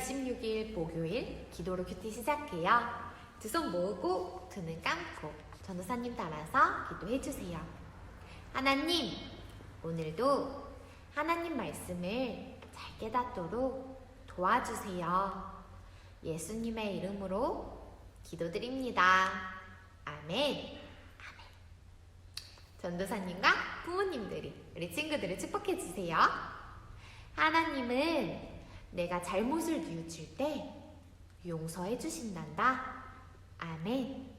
11월 26일 목요일 기도로 큐티 시작해요. 두 손 모으고 두 눈 감고 전도사님 따라서 기도해 주세요. 하나님, 오늘도 하나님 말씀을 잘 깨닫도록 도와주세요. 예수님의 이름으로 기도드립니다. 아멘. 아멘. 전도사님과 부모님들이 우리 친구들을 축복해 주세요. 하나님은 내가 잘못을 뉘우칠 때 용서해 주신단다. 아멘.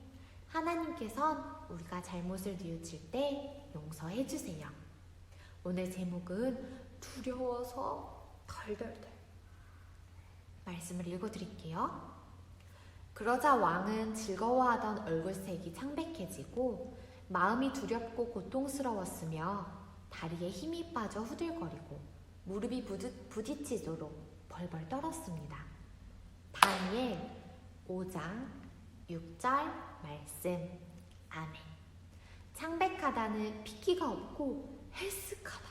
하나님께선 우리가 잘못을 뉘우칠 때 용서해 주세요. 오늘 제목은 두려워서 덜덜덜. 말씀을 읽어 드릴게요. 그러자 왕은 즐거워하던 얼굴색이 창백해지고 마음이 두렵고 고통스러웠으며 다리에 힘이 빠져 후들거리고 무릎이 부딪, 부딪히도록 벌벌 떨었습니다. 다니엘 5장 6절 말씀 아멘 창백하다는 피기가 없고 헬스하다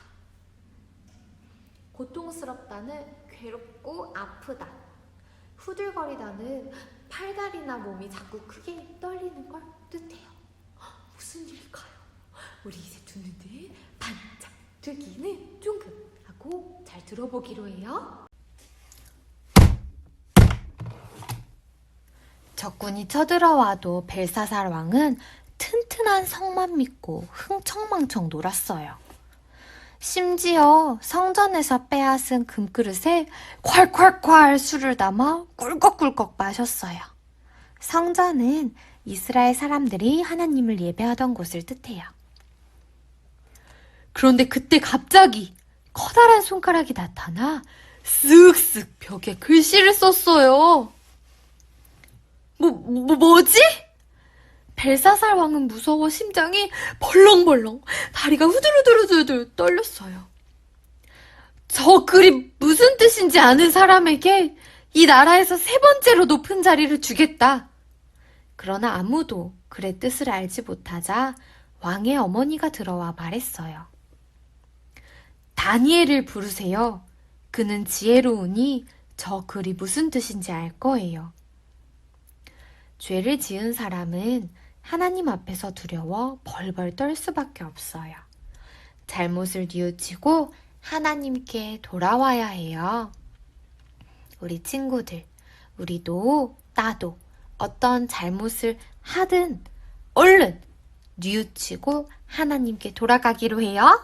고통스럽다는 괴롭고 아프다 후들거리다는 팔다리나 몸이 자꾸 크게 떨리는 걸 뜻해요 헉, 무슨 일일까요? 우리 이제 두 눈을 반짝 뜨기는 쫑긋 하고 잘 들어보기로 해요. 적군이 쳐들어와도 벨사살 왕은 튼튼한 성만 믿고 흥청망청 놀았어요. 심지어 성전에서 빼앗은 금그릇에 콸콸콸 술을 담아 꿀꺽꿀꺽 마셨어요. 성전은 이스라엘 사람들이 하나님을 예배하던 곳을 뜻해요. 그런데 그때 갑자기 커다란 손가락이 나타나 쓱쓱 벽에 글씨를 썼어요. 뭐, 뭐, 뭐지? 벨사살 왕은 무서워 심장이 벌렁벌렁 다리가 후들후들후들 떨렸어요. 저 글이 무슨 뜻인지 아는 사람에게 이 나라에서 세 번째로 높은 자리를 주겠다. 그러나 아무도 글의 뜻을 알지 못하자 왕의 어머니가 들어와 말했어요. 다니엘을 부르세요. 그는 지혜로우니 저 글이 무슨 뜻인지 알 거예요. 죄를 지은 사람은 하나님 앞에서 두려워 벌벌 떨 수밖에 없어요. 잘못을 뉘우치고 하나님께 돌아와야 해요. 우리 친구들, 우리도 나도 어떤 잘못을 하든 얼른 뉘우치고 하나님께 돌아가기로 해요.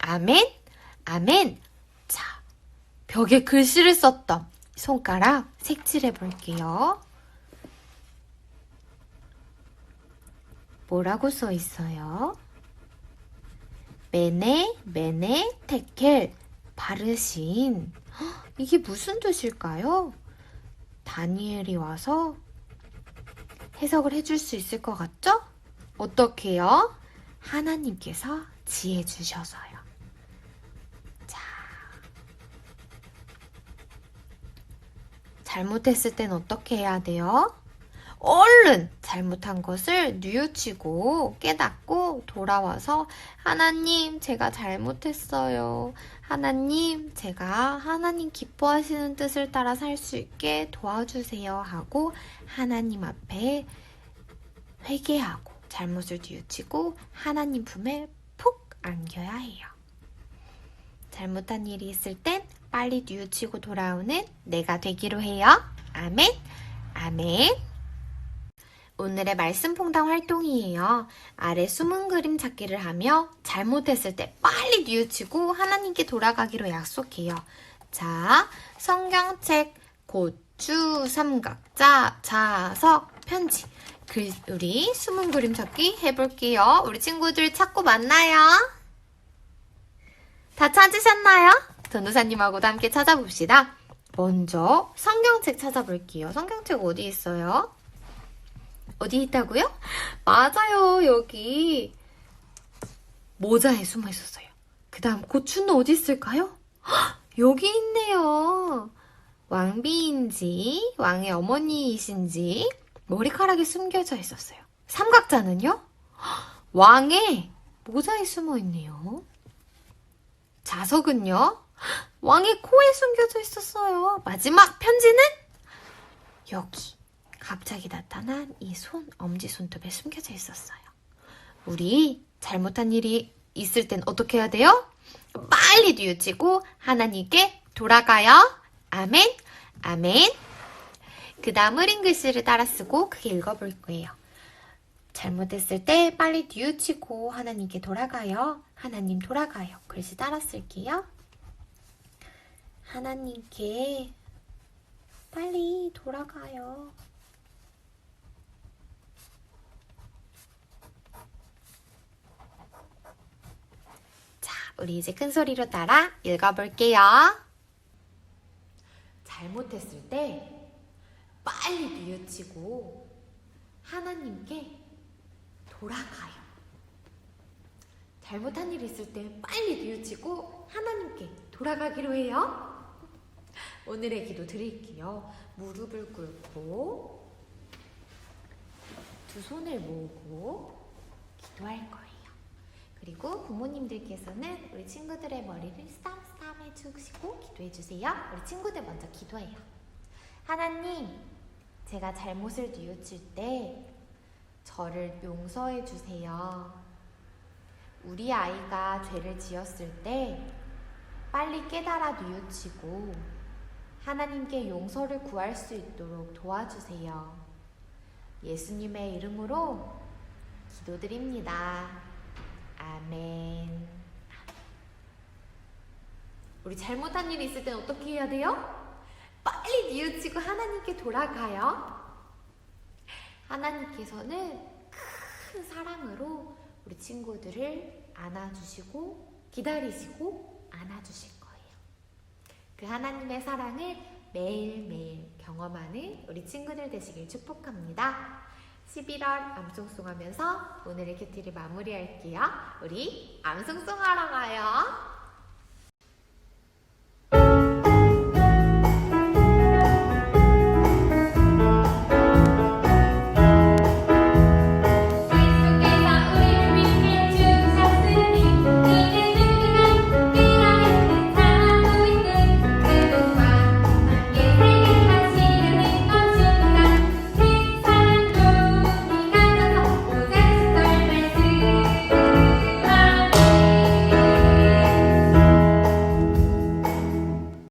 아멘, 아멘. 자, 벽에 글씨를 썼던 손가락 색칠해 볼게요. 뭐라고 써 있어요? 메네, 메네, 테켈, 바르신. 헉, 이게 무슨 뜻일까요? 다니엘이 와서 해석을 해줄 수 있을 것 같죠? 어떻게요? 하나님께서 지혜 주셔서요. 자. 잘못했을 땐 어떻게 해야 돼요? 얼른 잘못한 것을 뉘우치고 깨닫고 돌아와서 하나님 제가 잘못했어요. 하나님 제가 하나님 기뻐하시는 뜻을 따라 살 수 있게 도와주세요 하고 하나님 앞에 회개하고 잘못을 뉘우치고 하나님 품에 푹 안겨야 해요. 잘못한 일이 있을 땐 빨리 뉘우치고 돌아오는 내가 되기로 해요. 아멘. 아멘. 오늘의 말씀 퐁당 활동이에요. 아래 숨은 그림 찾기를 하며 잘못했을 때 빨리 뉘우치고 하나님께 돌아가기로 약속해요. 자, 성경책, 고추, 삼각자, 자석, 편지. 글, 우리 숨은 그림 찾기 해볼게요. 우리 친구들 찾고 만나요. 다 찾으셨나요? 전도사님하고도 함께 찾아봅시다. 먼저 성경책 찾아볼게요. 성경책 어디 있어요? 어디 있다고요? 맞아요, 여기. 모자에 숨어 있었어요. 그 다음 고추는 어디 있을까요? 헉, 여기 있네요. 왕비인지, 왕의 어머니이신지, 머리카락이 숨겨져 있었어요. 삼각자는요? 헉, 왕의 모자에 숨어 있네요. 자석은요? 헉, 왕의 코에 숨겨져 있었어요. 마지막 편지는 여기 갑자기 나타난 이 손, 엄지 손톱에 숨겨져 있었어요. 우리 잘못한 일이 있을 땐 어떻게 해야 돼요? 빨리 뉘우치고 하나님께 돌아가요. 아멘, 아멘. 그 다음 흐린 글씨를 따라 쓰고 크게 읽어볼 거예요. 잘못했을 때 빨리 뉘우치고 하나님께 돌아가요. 하나님 돌아가요. 글씨 따라 쓸게요. 하나님께 빨리 돌아가요. 자, 우리 이제 큰 소리로 따라 읽어볼게요. 잘못했을 때 빨리 뉘우치고 하나님께 돌아가요. 잘못한 일 있을 때 빨리 뉘우치고 하나님께 돌아가기로 해요. 오늘의 기도 드릴게요. 무릎을 꿇고 두 손을 모으고 기도할 거예요. 그리고 부모님들께서는 우리 친구들의 머리를 스탐스탐 해주시고 기도해 주세요. 우리 친구들 먼저 기도해요. 하나님, 제가 잘못을 뉘우칠 때 저를 용서해 주세요. 우리 아이가 죄를 지었을 때 빨리 깨달아 뉘우치고 하나님께 용서를 구할 수 있도록 도와주세요. 예수님의 이름으로 기도드립니다. 아멘. 우리 잘못한 일이 있을 땐 어떻게 해야 돼요? 빨리 뉘우치고 하나님께 돌아가요. 하나님께서는 큰 사랑으로 우리 친구들을 안아주시고 기다리시고 안아주실 거예요. 그 하나님의 사랑을 매일매일 경험하는 우리 친구들 되시길 축복합니다. 11월 암송송 하면서 오늘의 큐티를 마무리할게요. 우리 암송송 하러 가요.